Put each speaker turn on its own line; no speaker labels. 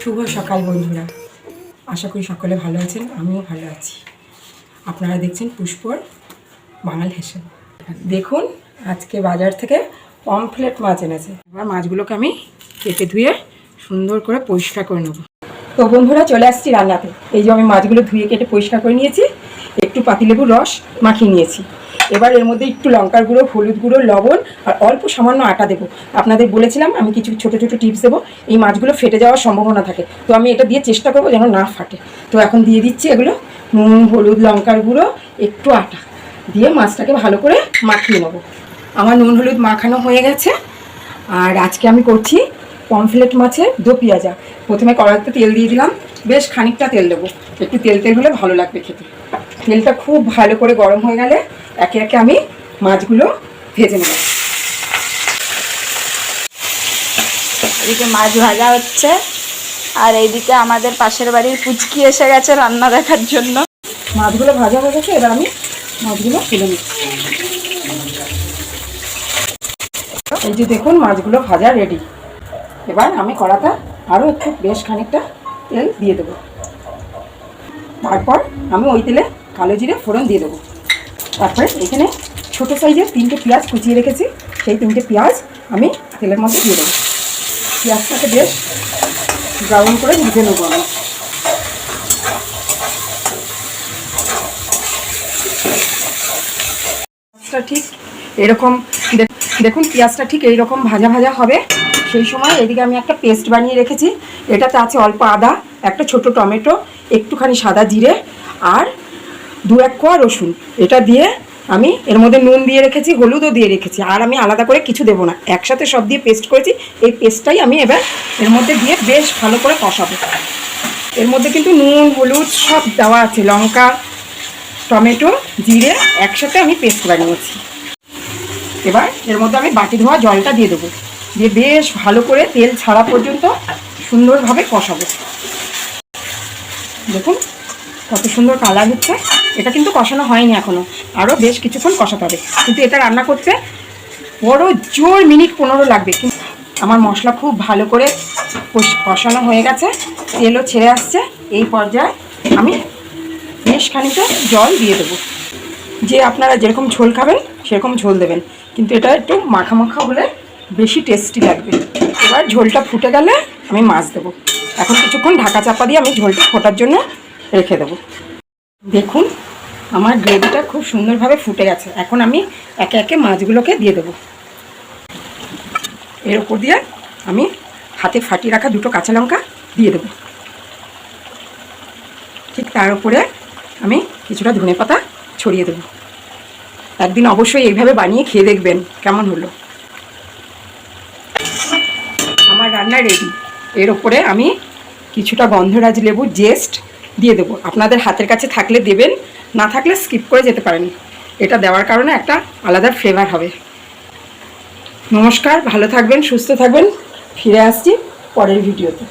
শুভ সকাল বন্ধুরা। আশা করি সকলে ভালো আছেন, আমিও ভালো আছি। আপনারা দেখছেন পুষ্পর বাঙাল হেসেল। দেখুন, আজকে বাজার থেকে পমফ্লেট মাছ এনেছে। এবার মাছগুলোকে আমি কেটে ধুয়ে সুন্দর করে পরিষ্কার করে নেব। তো বন্ধুরা, চলে আসছি রান্নাতে। এই যে আমি মাছগুলো ধুয়ে কেটে পরিষ্কার করে নিয়েছি, একটু পাতিলেবুর রস মাখিয়ে নিয়েছি। এবার এর মধ্যে একটু লঙ্কার গুঁড়ো, হলুদ গুঁড়ো, লবণ আর অল্প সামান্য আটা দেবো। আপনাদের বলেছিলাম আমি কিছু ছোটো ছোটো টিপস দেবো। এই মাছগুলো ফেটে যাওয়ার সম্ভাবনা থাকে। তো আমি এটা দিয়ে চেষ্টা করব যেন না ফাটে। তো এখন দিয়ে দিচ্ছি এগুলো। নুন, হলুদ, লঙ্কার গুঁড়ো, একটু আটা। দিয়ে মাছটাকে ভালো করে মাখিয়ে নেব। আমার নুন, হলুদ মাখানো হয়ে গেছে। আর আজকে আমি করছি পমফ্লেট মাছের দো পেঁয়াজা। প্রথমে কড়াইতে তেল দিয়ে দিলাম। বেশ খানিকটা তেল দেবো। একটু তেল তেল হলে ভালো লাগবে খেতে। তেলটা খুব ভালো করে গরম হয়ে গেলে একে একে আমি মাছগুলো ভেজে নেব।
এদিকে মাছ ভাজা হচ্ছে। আর এইদিকে আমাদের পাশের বাড়ির পুচকি এসে গেছে রান্না দেখার জন্য।
মাছগুলো ভাজা হয়ে গেছে, এবার আমি মাছগুলো তুলে নিচ্ছি এই যে দেখুন, মাছগুলো ভাজা রেডি এবার আমি কড়াটা আরও একটু বেশ খানিকটা তেল দিয়ে দেবো। তারপর আমি ওই তেলে কালো জিরে ফোড়ন দিয়ে দেবো। তারপরে এখানে ছোটো সাইজের তিনটে পেঁয়াজ কুচিয়ে রেখেছি। সেই তিনটে পেঁয়াজ আমি তেলের মধ্যে দিয়ে দেবো। পেঁয়াজটাকে বেশ ব্রাউন করে ভেজে নেব আমি। পেঁয়াজটা ঠিক এরকম দেখ- দেখুন পেঁয়াজটা ঠিক এইরকম ভাজা ভাজা হবে। সেই সময় এদিকে আমি একটা পেস্ট বানিয়ে রেখেছি। এটাতে আছে অল্প আদা, একটা ছোট টমেটো, একটুখানি সাদা জিরে আর দু এক কোয়া রসুন। এটা দিয়ে আমি এর মধ্যে নুন দিয়ে রেখেছি, হলুদও দিয়ে রেখেছি। আর আমি আলাদা করে কিছু দেবো না। একসাথে সব দিয়ে পেস্ট করেছি। এই পেস্টটাই আমি এবার এর মধ্যে দিয়ে বেশ ভালো করে কষাবো। এর মধ্যে কিন্তু নুন, হলুদ সব দেওয়া আছে। লঙ্কা, টমেটো, জিরে একসাথে আমি পেস্ট বানিয়েছি এবার এর মধ্যে আমি বাটি ধোয়া জলটা দিয়ে দেবো। দিয়ে বেশ ভালো করে তেল ছাড়া পর্যন্ত সুন্দরভাবে কষাবো। দেখুন কত সুন্দর কালার হচ্ছে। এটা কিন্তু কষানো হয়নি এখনও আরও বেশ কিছুক্ষণ কষাতে হবে। কিন্তু এটা রান্না করতে বড় জোর মিনিট পনেরো লাগবে। কিন্তু আমার মশলা খুব ভালো করে কষ- কষানো হয়ে গেছে। তেলও ছেড়ে আসছে। এই পর্যায়ে আমি বেশ খানিকটা জল দিয়ে দেবো। যে আপনারা যেরকম ঝোল খাবেন, সেরকম ঝোল দেবেন। কিন্তু এটা একটু মাখা মাখা হলে বেশি টেস্টি লাগবে। এবার ঝোলটা ফুটে গেলে আমি মাছ দেবো। এখন কিছুক্ষণ ঢাকা চাপা দিয়ে আমি ঝোলটা ফোটার জন্য রেখে দেবো। দেখুন আমার গ্রেভিটা খুব সুন্দরভাবে ফুটে গেছে। এখন আমি একে একে মাছগুলোকে দিয়ে দেবো। এর ওপর দিয়ে আমি হাতে ফাটিয়ে রাখা দুটো কাঁচা লঙ্কা দিয়ে দেবো। ঠিক তার উপরে আমি কিছুটা ধনে পাতা ছড়িয়ে দেবো। একদিন অবশ্যই এইভাবে বানিয়ে খেয়ে দেখবেন কেমন হলো। আমার রান্না রেডি এর ওপরে আমি কিছুটা গন্ধরাজ লেবু জেস্ট দিয়ে দেবো। আপনাদের হাতের কাছে থাকলে দেবেন, না থাকলে স্কিপ করে যেতে পারেন। এটা দেওয়ার কারণে একটা আলাদা ফ্লেভার হবে। নমস্কার, ভালো থাকবেন, সুস্থ থাকবেন। ফিরে আসছি পরের ভিডিওতে